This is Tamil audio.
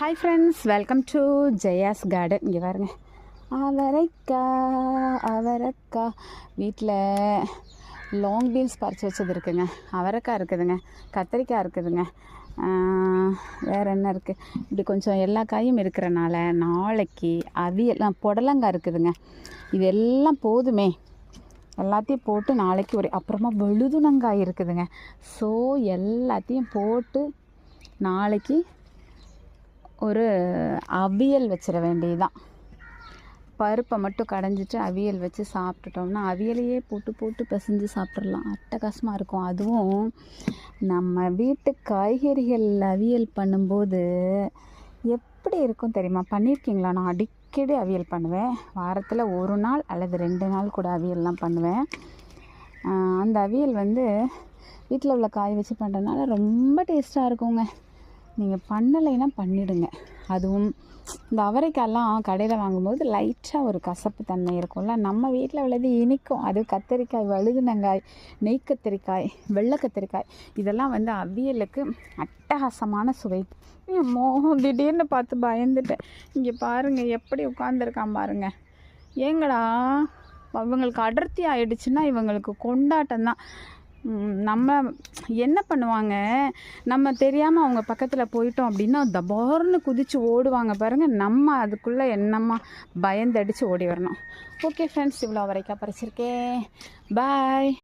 Hi friends welcome to Jaya's garden இங்கே பாருங்க. அவரைக்கா அவரைக்கா. வீட்டில் லாங் பீன்ஸ் பறித்து வச்சது இருக்குங்க. அவரைக்காய் இருக்குதுங்க. கத்திரிக்காய் இருக்குதுங்க. வேறு வேற என்ன இருக்குது இப்படி கொஞ்சம் எல்லா காயும் இருக்கிறனால நாளைக்கு அவியல் புடலங்காய் இருக்குதுங்க. இது எல்லாம் போதுமே. எல்லாத்தையும் போட்டு நாளைக்கு ஒரு அப்புறமா வெளுதுணங்காய் இருக்குதுங்க. ஸோ எல்லாத்தையும் போட்டு நாளைக்கு ஒரு அவியல் வச்சிட வேண்டியதுதான். பருப்பை மட்டும் கடைஞ்சிட்டு அவியல் வச்சு சாப்பிட்டுட்டோம்னா அவியலையே போட்டு போட்டு பிசைஞ்சு சாப்பிட்றலாம் அட்டகாசமாக இருக்கும். அதுவும் நம்ம வீட்டு காய்கறிகள் அவியல் பண்ணும்போது எப்படி இருக்கும் தெரியுமா? பண்ணியிருக்கீங்களா நான் அடிக்கடி அவியல் பண்ணுவேன். வாரத்தில் ஒரு நாள் அல்லது ரெண்டு நாள் கூட அவியல்லாம் பண்ணுவேன். அந்த அவியல் வந்து வீட்டில் உள்ள காய் வச்சு பண்ணுறதுனால ரொம்ப டேஸ்ட்டாக இருக்குங்க. நீங்கள் பண்ணலைன்னா பண்ணிடுங்க. அதுவும் இந்த அவரைக்காயெல்லாம் கடையில் வாங்கும்போது லைட்டாக ஒரு கசப்பு தன்மை இருக்கும்ல. நம்ம வீட்டில் உள்ளது இனிக்கும். அது கத்தரிக்காய் வழுதுனங்காய் நெய் கத்திரிக்காய் வெள்ளை கத்திரிக்காய். இதெல்லாம் வந்து அவியலுக்கு அட்டகாசமான சுவை. மோகம் திடீர்னு பார்த்து பயந்துட்டேன். இங்கே பாருங்கள் எப்படி உட்காந்துருக்கான் பாருங்கள் ஏங்கடா இவங்களுக்கு அடர்த்தி ஆயிடுச்சுன்னா இவங்களுக்கு கொண்டாட்டம் தான் நம்ம என்ன பண்ணுவாங்க? நம்ம தெரியாமல் அவங்க பக்கத்தில் போயிட்டோம் அப்படின்னா தபார்னு குதித்து ஓடுவாங்க பாருங்கள் நம்ம அதுக்குள்ளே என்னம்மா பயந்தடிச்சு ஓடி வரணும். ஓகே ஃப்ரெண்ட்ஸ் இவ்வளோ வரைக்கும் பறிச்சிருக்கேன் பாய்